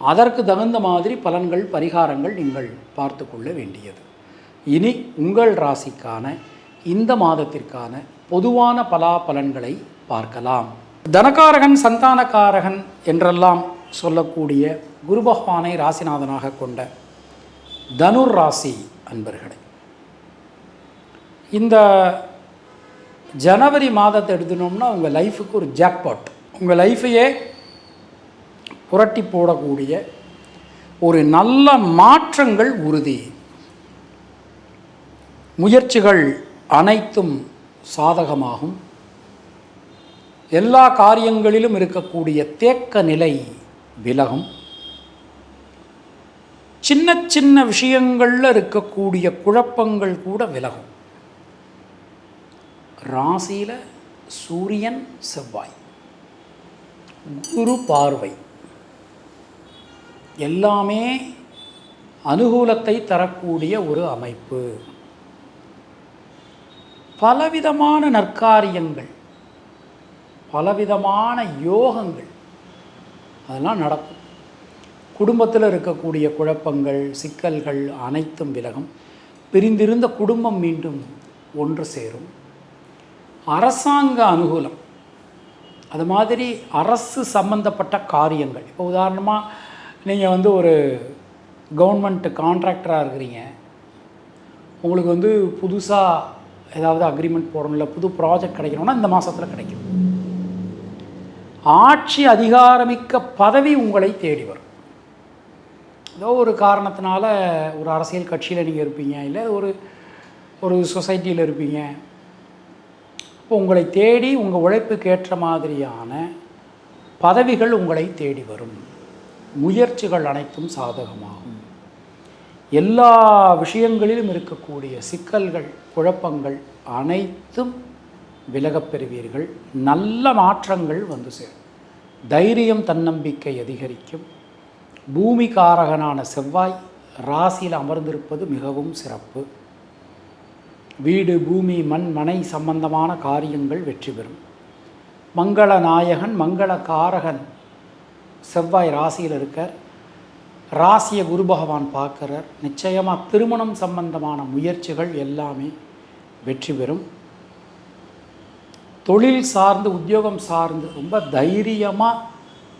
அதற்கு தகுந்த மாதிரி பலன்கள் பரிகாரங்கள் நீங்கள் பார்த்து கொள்ள வேண்டியது. இனி உங்கள் ராசிக்கான இந்த மாதத்திற்கான பொதுவான பலா பலன்களை பார்க்கலாம். தனகாரகன் சந்தானக்காரகன் என்றெல்லாம் சொல்லக்கூடிய குரு பகவானை ராசிநாதனாக கொண்ட தனுர் ராசி அன்பர்களே இந்த ஜனவரி மாதத்தை எடுத்துனோம்னா உங்கள் லைஃபுக்கு ஒரு ஜாக்பாட் உங்கள் லைஃபையே புரட்டி போடக்கூடிய ஒரு நல்ல மாற்றங்கள் உறுதி. முயற்சிகள் அனைத்தும் சாதகமாகும். எல்லா காரியங்களிலும் இருக்கக்கூடிய தேக்க நிலை விலகும். சின்ன சின்ன விஷயங்களில் இருக்கக்கூடிய குழப்பங்கள் கூட விலகும். ராசியில் சூரியன் செவ்வாய் குரு பார்வை. எல்லாமே அனுகூலத்தை தரக்கூடிய ஒரு அமைப்பு. பலவிதமான நற்காரியங்கள் பலவிதமான யோகங்கள் அதெல்லாம் நடக்கும். குடும்பத்தில் இருக்கக்கூடிய குழப்பங்கள் சிக்கல்கள் அனைத்தும் விலகும். பிரிந்திருந்த குடும்பம் மீண்டும் ஒன்று சேரும். அரசாங்க அனுகூலம். அது மாதிரி அரசு சம்பந்தப்பட்ட காரியங்கள். இப்போ உதாரணமாக நீங்கள் வந்து ஒரு கவர்மெண்ட் கான்ட்ராக்டராக இருக்கிறீங்க. உங்களுக்கு வந்து புதுசாக ஏதாவது அக்ரிமெண்ட் போடணும் இல்லை புது ப்ராஜெக்ட் கிடைக்கணும்னா இந்த மாதத்தில் கிடைக்கும். ஆட்சி அதிகாரமிக்க பதவி உங்களை தேடி வரும். ஏதோ ஒரு காரணத்தினால ஒரு அரசியல் கட்சியில் நீங்கள் இருப்பீங்க இல்லை ஒரு ஒரு சொசைட்டியில் இருப்பீங்க. இப்போ உங்களை தேடி உங்கள் உழைப்புக்கு ஏற்ற மாதிரியான பதவிகள் உங்களை தேடி வரும். முயற்சிகள் அனைத்தும் சாதகமாகும். எல்லா விஷயங்களிலும் இருக்கக்கூடிய சிக்கல்கள் குழப்பங்கள் அனைத்தும் விலகப் பெறுவீர்கள். நல்ல மாற்றங்கள் வந்து சேரும். தைரியம் தன்னம்பிக்கை அதிகரிக்கும். பூமிகாரகனான செவ்வாய் ராசியில் அமர்ந்திருப்பது மிகவும் சிறப்பு. வீடு பூமி மண் மனை சம்பந்தமான காரியங்கள் வெற்றி பெறும். மங்கள நாயகன் மங்கள காரகன் செவ்வாய் ராசியில் இருக்கார். ராசியை குரு பகவான் பார்க்குறார். நிச்சயமாக திருமணம் சம்பந்தமான முயற்சிகள் எல்லாமே வெற்றி பெறும். தொழில் சார்ந்து உத்தியோகம் சார்ந்து ரொம்ப தைரியமாக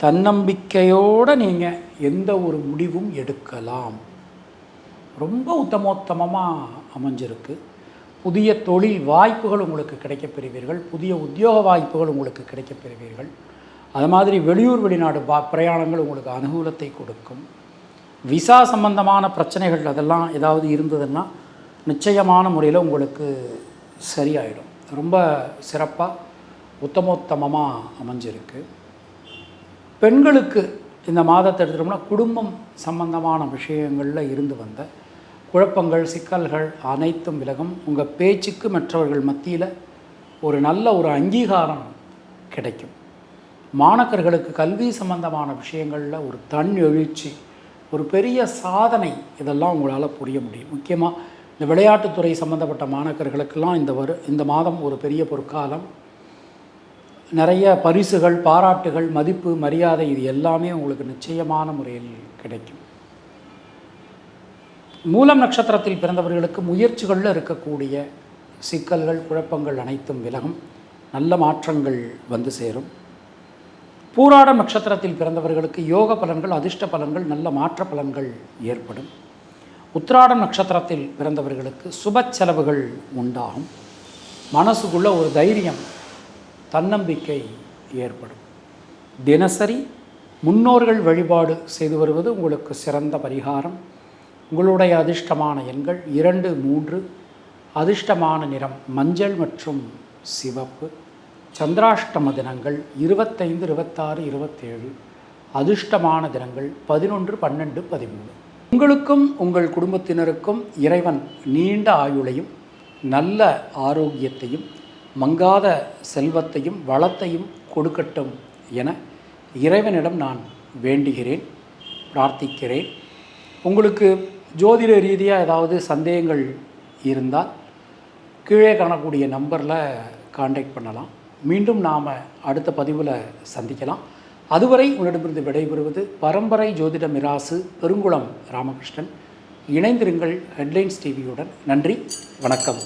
தன்னம்பிக்கையோடு நீங்கள் எந்த ஒரு முடிவும் எடுக்கலாம். ரொம்ப உத்தமோத்தமமாக அமைஞ்சிருக்கு. புதிய தொழில் வாய்ப்புகள் உங்களுக்கு கிடைக்கப் பெறுவீர்கள். புதிய உத்தியோக வாய்ப்புகள் உங்களுக்கு கிடைக்கப் பெறுவீர்கள். அது மாதிரி வெளியூர் வெளிநாடு பா பிரயாணங்கள் உங்களுக்கு அனுகூலத்தை கொடுக்கும். விசா சம்பந்தமான பிரச்சனைகள் அதெல்லாம் ஏதாவது இருந்ததுன்னா நிச்சயமான முறையில் உங்களுக்கு சரியாயிடும். ரொம்ப சிறப்பாக உத்தமோத்தமமாக அமைஞ்சிருக்கு. பெண்களுக்கு இந்த மாதத்தை எடுத்துட்டோம்னா குடும்பம் சம்பந்தமான விஷயங்களில் இருந்து வந்த குழப்பங்கள் சிக்கல்கள் அனைத்தும் விலகும். உங்கள் பேச்சுக்கு மற்றவர்கள் மத்தியில் ஒரு நல்ல ஒரு அங்கீகாரம் கிடைக்கும். மாணக்கர்களுக்கு கல்வி சம்பந்தமான விஷயங்களில் ஒரு தன் எழுச்சி ஒரு பெரிய சாதனை இதெல்லாம் உங்களால் புரிய முடியும். முக்கியமாக இந்த விளையாட்டுத்துறை சம்மந்தப்பட்ட மாணக்கர்களுக்கெல்லாம் இந்த வரு இந்த மாதம் ஒரு பெரிய பொற்காலம். நிறைய பரிசுகள் பாராட்டுகள் மதிப்பு மரியாதை இது எல்லாமே உங்களுக்கு நிச்சயமான முறையில் கிடைக்கும். மூலம் நட்சத்திரத்தில் பிறந்தவர்களுக்கு முயற்சிகளில் இருக்கக்கூடிய சிக்கல்கள் குழப்பங்கள் அனைத்தும் விலகும். நல்ல மாற்றங்கள் வந்து சேரும். பூராடம் நட்சத்திரத்தில் பிறந்தவர்களுக்கு யோக பலன்கள் அதிர்ஷ்ட பலன்கள் நல்ல மாற்ற பலன்கள் ஏற்படும். உத்திராடம் நட்சத்திரத்தில் பிறந்தவர்களுக்கு சுப செலவுகள் உண்டாகும். மனசுக்குள்ள ஒரு தைரியம் தன்னம்பிக்கை ஏற்படும். தினசரி முன்னோர்கள் வழிபாடு செய்து வருவது உங்களுக்கு சிறந்த பரிகாரம். உங்களுடைய அதிர்ஷ்டமான எண்கள் இரண்டு மூன்று. அதிர்ஷ்டமான நிறம் மஞ்சள் மற்றும் சிவப்பு. சந்திராஷ்டம தினங்கள் இருபத்தைந்து இருபத்தாறு இருபத்தேழு அதிர்ஷ்டமான தினங்கள் பதினொன்று பன்னெண்டு பதிமூணு. உங்களுக்கும் உங்கள் குடும்பத்தினருக்கும் இறைவன் நீண்ட ஆயுளையும் நல்ல ஆரோக்கியத்தையும் மங்காத செல்வத்தையும் வளத்தையும் கொடுக்கட்டும் என இறைவனிடம் நான் வேண்டுகிறேன் பிரார்த்திக்கிறேன். உங்களுக்கு ஜோதிட ரீதியாக ஏதாவது சந்தேகங்கள் இருந்தால் கீழே காணக்கூடிய நம்பரில் காண்டாக்ட் பண்ணலாம். மீண்டும் நாம் அடுத்த பதிவில் சந்திக்கலாம். அதுவரை உன்னிடமிருந்து விடைபெறுவது பரம்பரை ஜோதிட மிராசு பெருங்குளம் ராமகிருஷ்ணன். இணைந்திருங்கள் ஹெட்லைன்ஸ் டிவியுடன் நன்றி வணக்கம்.